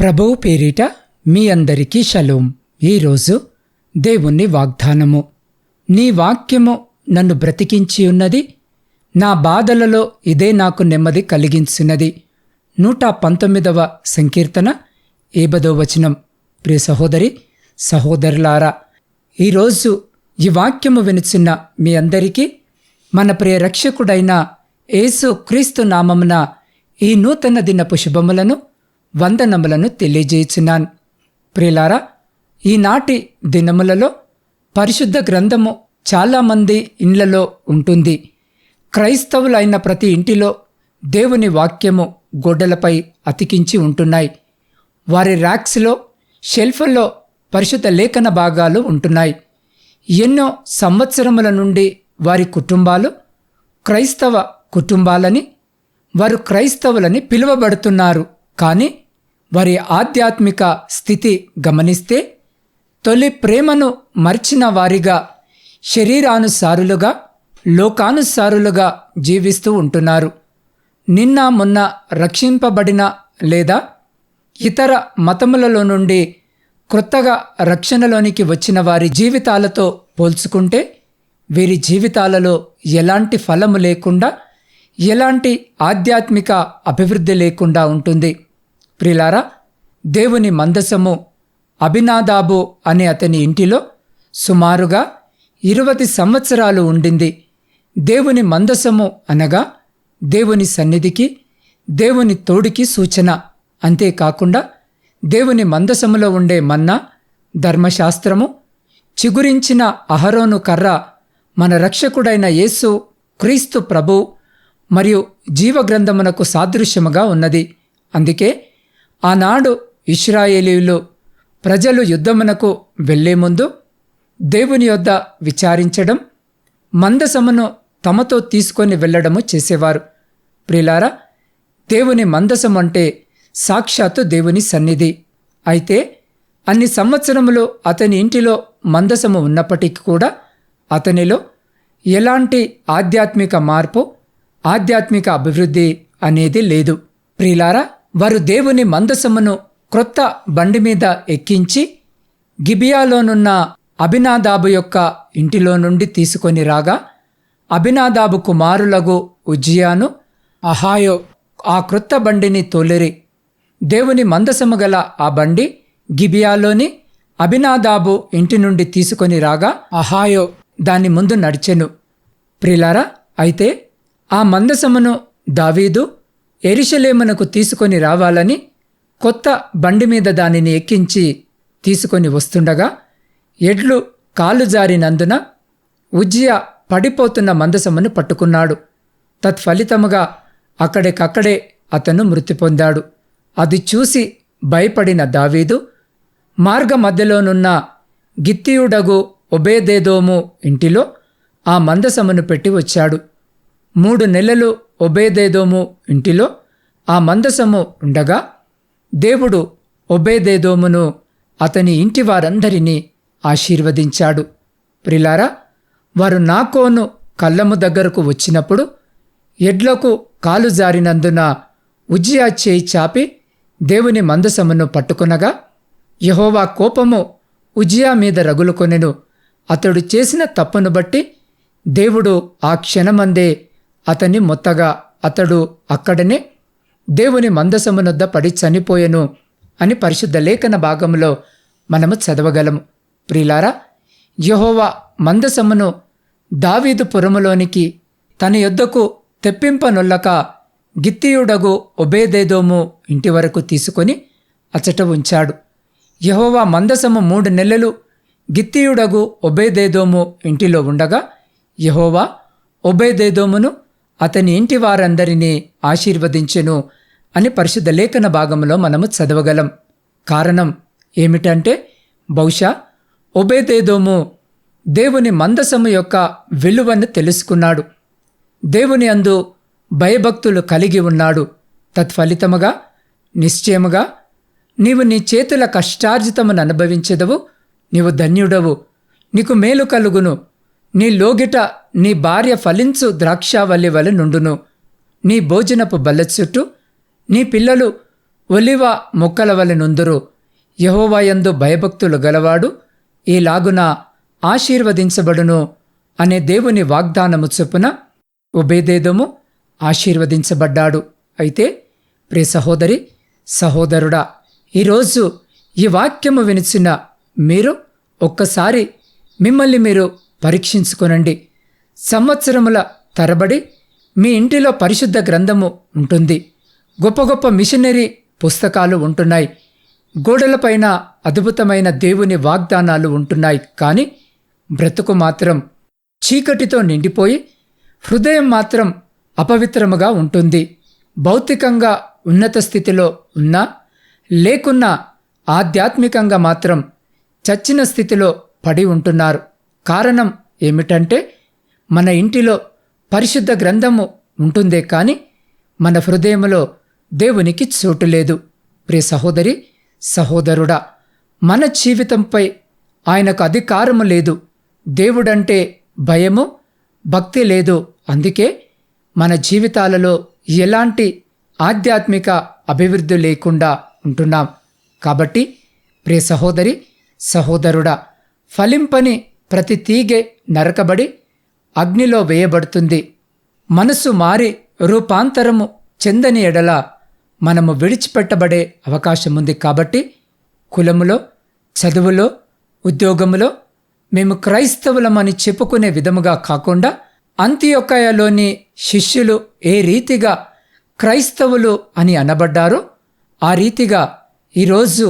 ప్రభువు పేరిట మీ అందరికీ షలోం. ఈరోజు దేవుని వాగ్దానము. నీ వాక్యము నన్ను బ్రతికించి ఉన్నది. నా బాధలలో ఇదే నాకు నెమ్మది కలిగించినది. నూట పంతొమ్మిదవ సంకీర్తన ఏబదో వచనం. ప్రియ సహోదరి సహోదరులారా ఈరోజు ఈ వాక్యము వినుచున్న మీ అందరికీ మన ప్రియ రక్షకుడైన యేసు క్రీస్తు నామమున ఈ నూతన దినపు శుభములను వందనములను తెలియజేయుచున్నాను ప్రిలారా ఈనాటి దినములలో పరిశుద్ధ గ్రంథము చాలామంది ఇండ్లలో ఉంటుంది. క్రైస్తవులైన ప్రతి ఇంటిలో దేవుని వాక్యము గోడలపై అతికించి ఉంటున్నాయి. వారి ర్యాక్స్లో షెల్ఫ్లో పరిశుద్ధ లేఖన భాగాలు ఉంటున్నాయి. ఎన్నో సంవత్సరముల నుండి వారి కుటుంబాలు క్రైస్తవ కుటుంబాలని వారు క్రైస్తవులని పిలువబడుతున్నారు. కానీ వారి ఆధ్యాత్మిక స్థితి గమనిస్తే తొలి ప్రేమను మర్చిన వారిగా శరీరానుసారులుగా లోకానుసారులుగా జీవిస్తూ ఉంటున్నారు. నిన్న మొన్న రక్షింపబడిన లేదా ఇతర మతములలో నుండి క్రొత్తగా రక్షణలోనికి వచ్చిన వారి జీవితాలతో పోల్చుకుంటే వీరి జీవితాలలో ఎలాంటి ఫలము లేకుండా ఎలాంటి ఆధ్యాత్మిక అభివృద్ధి లేకుండా ఉంటుంది. ప్రిలారా దేవుని మందసము అభినాదాబు అనే అతని ఇంటిలో సుమారుగా ఇరవై సంవత్సరాలు ఉండింది. దేవుని మందసము అనగా దేవుని సన్నిధికి దేవుని తోడికి సూచన. అంతేకాకుండా దేవుని మందసములో ఉండే మన్నా ధర్మశాస్త్రము చిగురించిన అహరోను కర్ర మన రక్షకుడైన యేసు క్రీస్తు ప్రభు మరియు జీవగ్రంథమునకు సాదృశ్యముగా ఉన్నది. అందుకే ఆనాడు ఇస్రాయేలీలు ప్రజలు యుద్ధమునకు వెళ్ళే ముందు దేవుని యొద్ద విచారించడం మందసమును తమతో తీసుకొని వెళ్ళడము చేసేవారు. ప్రిలారా దేవుని మందసం అంటే సాక్షాత్తు దేవుని సన్నిధి. అయితే అన్ని సంవత్సరములు అతని ఇంటిలో మందసము ఉన్నప్పటికీ కూడా అతనిలో ఎలాంటి ఆధ్యాత్మిక మార్పు ఆధ్యాత్మిక అభివృద్ధి అనేది లేదు. ప్రిలారా వారు దేవుని మందసమును క్రొత్త బండి మీద ఎక్కించి గిబియాలోనున్న అభినాదాబు యొక్క ఇంటిలో నుండి తీసుకొని రాగా అభినాదాబు కుమారులగు ఉజ్జియాను అహాయో ఆ క్రొత్త బండిని తోలిరి. దేవుని మందసము గల ఆ బండి గిబియాలోని అభినాదాబు ఇంటి నుండి తీసుకొని రాగా అహాయో దాని ముందు నడిచెను. ప్రిలారా అయితే ఆ మందసమును దావీదు ఎరిశలేమునకు తీసుకొని రావాలని కొత్త బండి మీద దానిని ఎక్కించి తీసుకొని వస్తుండగా ఎడ్లు కాలు జారినందున ఉజ్జియా పడిపోతున్న మందసమును పట్టుకున్నాడు. తత్ఫలితముగా అక్కడికక్కడే అతను మృతి పొందాడు. అది చూసి భయపడిన దావీదు మార్గ మధ్యలోనున్న గిత్తియుడగు ఒబేదేదోము ఇంటిలో ఆ మందసమును పెట్టి వచ్చాడు. మూడు నెలలు ఒబేదేదోము ఇంటిలో ఆ మందసము ఉండగా దేవుడు ఒబేదేదోమును అతని ఇంటి వారందరినీ ఆశీర్వదించాడు. ప్రిలారా వారు నాకోను కళ్ళము దగ్గరకు వచ్చినప్పుడు ఎడ్లకు కాలు జారినందున ఉజ్జియా చేయి చాపి దేవుని మందసమును పట్టుకునగా యహోవా కోపము ఉజ్జియా మీద రగులుకొనెను. అతడు చేసిన తప్పును బట్టి దేవుడు ఆ క్షణమందే అతన్ని మొత్తగా అతడు అక్కడనే దేవుని మందసమునొద్ద పడి చనిపోయెను అని పరిశుద్ధ లేఖన భాగంలో మనము చదవగలము. ప్రిలారా యహోవా మందసమును దావీదు పురములోనికి తన యొద్దకు తెప్పింపనొల్లక గిత్తియుడగు ఒబేదేదోము ఇంటి వరకు తీసుకొని అచట ఉంచాడు. యహోవా మందసము మూడు నెలలు గిత్తియుడగు ఒబేదేదోము ఇంటిలో ఉండగా యహోవా ఒబేదేదోమును అతని ఇంటి వారందరినీ ఆశీర్వదించెను అని పరిశుద్ధ లేఖన భాగంలో మనము చదవగలం. కారణం ఏమిటంటే బహుశా ఒబేదేదోము దేవుని మందసము యొక్క విలువను తెలుసుకున్నాడు. దేవుని అందు భయభక్తులు కలిగి ఉన్నాడు. తత్ఫలితముగా నిశ్చయముగా నీవు నీ చేతుల కష్టార్జితమును అనుభవించెదవు నీవు ధన్యుడవు నీకు మేలు కలుగును నీ లోగిట నీ భార్య ఫలించు ద్రాక్షావల్లి వలె నుండును. నీ భోజనపు బల్ల చుట్టూ నీ పిల్లలు ఒలివ మొక్కల వలె నుందురు. యహోవాయందు భయభక్తులు గలవాడు ఈలాగున ఆశీర్వదించబడును అనే దేవుని వాగ్దానము చొప్పున ఉబేదేదము ఆశీర్వదించబడ్డాడు. అయితే ప్రియ సహోదరి సహోదరుడా ఈరోజు ఈ వాక్యము వినిచిన మీరు ఒక్కసారి మిమ్మల్ని మీరు పరీక్షించుకొనండి. సంవత్సరముల తరబడి మీ ఇంటిలో పరిశుద్ధ గ్రంథము ఉంటుంది. గొప్ప గొప్ప మిషనరీ పుస్తకాలు ఉంటున్నాయి. గోడలపైన అద్భుతమైన దేవుని వాగ్దానాలు ఉంటున్నాయి. కానీ బ్రతుకు మాత్రం చీకటితో నిండిపోయి హృదయం మాత్రం అపవిత్రముగా ఉంటుంది. భౌతికంగా ఉన్నత స్థితిలో ఉన్నా లేకున్నా ఆధ్యాత్మికంగా మాత్రం చచ్చిన స్థితిలో పడి ఉంటున్నారు. కారణం ఏమిటంటే మన ఇంటిలో పరిశుద్ధ గ్రంథము ఉంటుందే కానీ మన హృదయములో దేవునికి చోటు లేదు. ప్రియ సహోదరి సహోదరుడా మన జీవితంపై ఆయనకు అధికారము లేదు. దేవుడంటే భయము భక్తి లేదు. అందుకే మన జీవితాలలో ఎలాంటి ఆధ్యాత్మిక అభివృద్ధి లేకుండా ఉంటున్నాం. కాబట్టి ప్రియ సహోదరి సహోదరుడా ఫలింపని ప్రతి తీగె నరకబడి అగ్నిలో వేయబడుతుంది. మనసు మారి రూపాంతరము చెందని ఎడల మనము విడిచిపెట్టబడే అవకాశముంది కాబట్టి కులములో చదువులో ఉద్యోగములో మేము క్రైస్తవులమని చెప్పుకునే విధముగా కాకుండా అంత్యొక్కయలోని శిష్యులు ఏ రీతిగా క్రైస్తవులు అని అనబడ్డారో ఆ రీతిగా ఈరోజు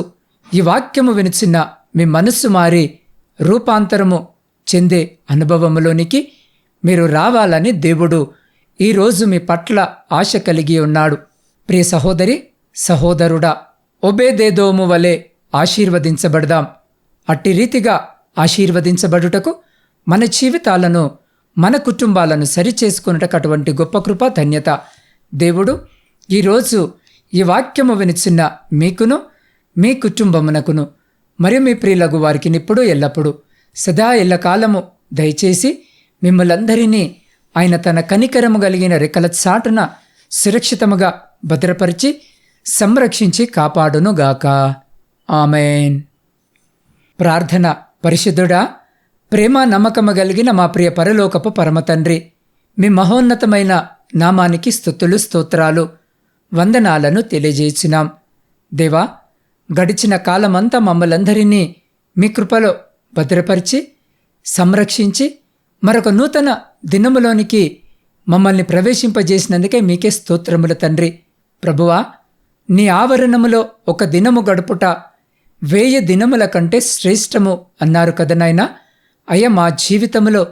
ఈ వాక్యము వినిచిన మీ మనస్సు మారి రూపాంతరము చెందే అనుభవములోనికి మీరు రావాలని దేవుడు ఈరోజు మీ పట్ల ఆశ కలిగి ఉన్నాడు. ప్రియ సహోదరి సహోదరుడా ఒబేదేదోము వలె ఆశీర్వదించబడదాం. అట్టి రీతిగా ఆశీర్వదించబడుటకు మన జీవితాలను మన కుటుంబాలను సరిచేసుకున్నటకు అటువంటి గొప్ప కృప ధన్యత. దేవుడు ఈరోజు ఈ వాక్యము వినిచిన్న మీకును మీ కుటుంబమునకును మరియు మీ ప్రియులకు వారికి నిప్పుడు ఎల్లప్పుడూ సదా ఎల్లకాలము దయచేసి మిమ్మలందరినీ ఆయన తన కనికరము కలిగిన రెక్కల చాటున సురక్షితముగా భద్రపరిచి సంరక్షించి కాపాడునుగాక. ఆమెన్. ప్రార్థన పరిశుద్ధుడా ప్రేమ నమ్మకము కలిగిన మా ప్రియ పరలోకపు పరమతండ్రి మీ మహోన్నతమైన నామానికి స్థుతులు స్తోత్రాలు వందనాలను తెలియజేసినాం దేవా గడిచిన కాలమంతా మమ్మలందరినీ మీ కృపలో భద్రపరిచి సంరక్షించి మరొక నూతన దినములోనికి మమ్మల్ని ప్రవేశింపజేసినందుకే మీకే స్తోత్రములు తండ్రి. ప్రభువా నీ ఆవరణములో ఒక దినము గడుపుట వేయ దినముల కంటే శ్రేష్టము అన్నారు కదనైనా అయ్య మా జీవితములో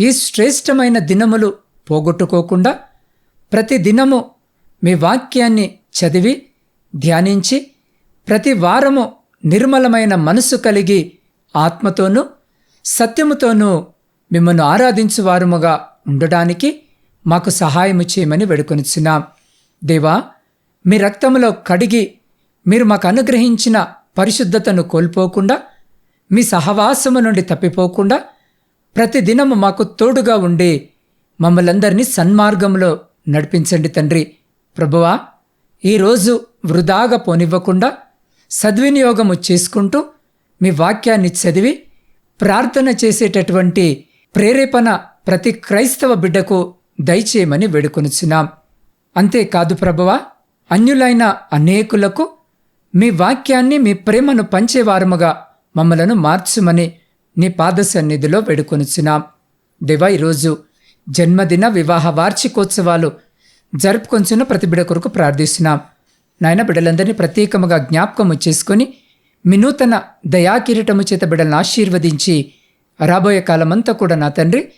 ఈ శ్రేష్టమైన దినములు పోగొట్టుకోకుండా ప్రతి దినము మీ వాక్యాన్ని చదివి ధ్యానించి ప్రతి వారము నిర్మలమైన మనసు కలిగి ఆత్మతోనూ సత్యముతోనూ మిమ్మల్ని ఆరాధించువారముగా ఉండడానికి మాకు సహాయము చేయమని వేడుకొనిచున్నాం. దేవా మీ రక్తములో కడిగి మీరు మాకు అనుగ్రహించిన పరిశుద్ధతను కోల్పోకుండా మీ సహవాసము నుండి తప్పిపోకుండా ప్రతిదినము మాకు తోడుగా ఉండి మమ్మలందరినీ సన్మార్గంలో నడిపించండి తండ్రి. ప్రభువా ఈరోజు వృధాగా పోనివ్వకుండా సద్వినియోగము చేసుకుంటూ మీ వాక్యాన్ని చదివి ప్రార్థన చేసేటటువంటి ప్రేరేపణ ప్రతి క్రైస్తవ బిడ్డకు దయచేయమని వేడుకొనుచున్నాం. అంతేకాదు ప్రభువా అన్యులైన అనేకులకు మీ వాక్యాన్ని మీ ప్రేమను పంచేవారముగా మమ్మలను మార్చుమని నీ పాద సన్నిధిలో వేడుకొనుచున్నాం. దేవా ఈరోజు జన్మదిన వివాహ వార్షికోత్సవాలు జరుపుకొంచున్న ప్రతి బిడ కొరకు ప్రార్థిస్తున్నాం. నాయన బిడ్డలందరినీ ప్రత్యేకముగా జ్ఞాపకము చేసుకొని మీ నూతన దయాకిరీటము చేత బిడ్డలను ఆశీర్వదించి రాబోయే కాలమంతా కూడా నా తండ్రి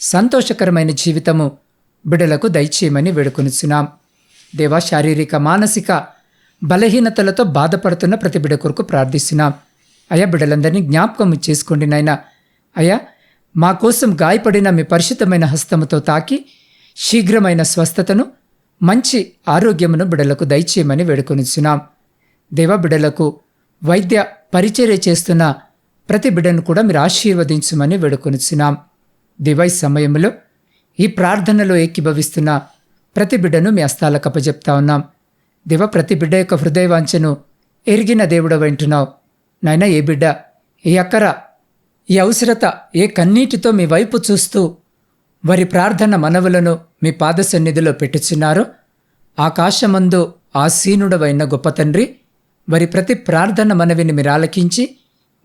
సంతోషకరమైన జీవితము బిడలకు దయచేయమని వేడుకొనిచున్నాం. దేవా శారీరక మానసిక బలహీనతలతో బాధపడుతున్న ప్రతి బిడ కొరకు ప్రార్థిస్తున్నాం. అయా బిడ్డలందరినీ జ్ఞాపకం చేసుకోండి నాయన. అయ్యా మా కోసం గాయపడిన మీ పరిశుద్ధమైన హస్తముతో తాకి శీఘ్రమైన స్వస్థతను మంచి ఆరోగ్యమును బిడలకు దయచేయమని వేడుకొనిచున్నాం. దేవ బిడలకు వైద్య పరిచర్య చేస్తున్న ప్రతి బిడ్డను కూడా మీరు ఆశీర్వదించమని వేడుకొనిచున్నాం. దివై సమయంలో ఈ ప్రార్థనలో ఏకీభవిస్తున్న ప్రతి బిడ్డను మీ హస్తాలకు అప్పజెప్తా ఉన్నాం. దివ ప్రతి బిడ్డ యొక్క హృదయవాంఛను ఎరిగిన దేవుడ వింటున్నావు నాయన ఏ బిడ్డ ఏ అక్కర ఈ అవసరత ఏ కన్నీటితో మీ వైపు చూస్తూ వారి ప్రార్థన మనవులను మీ పాద సన్నిధిలో పెట్టుచున్నారో ఆకాశమందు ఆసీనుడవైన గొప్ప తండ్రి వారి ప్రతి ప్రార్థన మనవిని మీరు ఆలకించి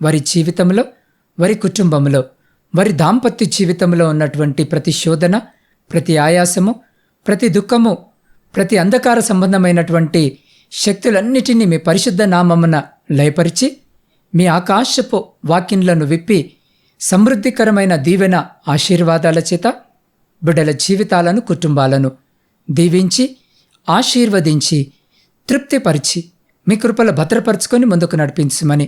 వారి జీవితంలో వారి కుటుంబంలో వారి దాంపత్య జీవితంలో ఉన్నటువంటి ప్రతి శోధన ప్రతి ఆయాసము ప్రతి దుఃఖము ప్రతి అంధకార సంబంధమైనటువంటి శక్తులన్నిటినీ మీ పరిశుద్ధ నామమున లయపరిచి మీ ఆకాశపు వాక్యంలను విప్పి సమృద్ధికరమైన దీవెన ఆశీర్వాదాల చేత బిడ్డల జీవితాలను కుటుంబాలను దీవించి ఆశీర్వదించి తృప్తిపరిచి మీ కృపలు భద్రపరుచుకొని ముందుకు నడిపించమని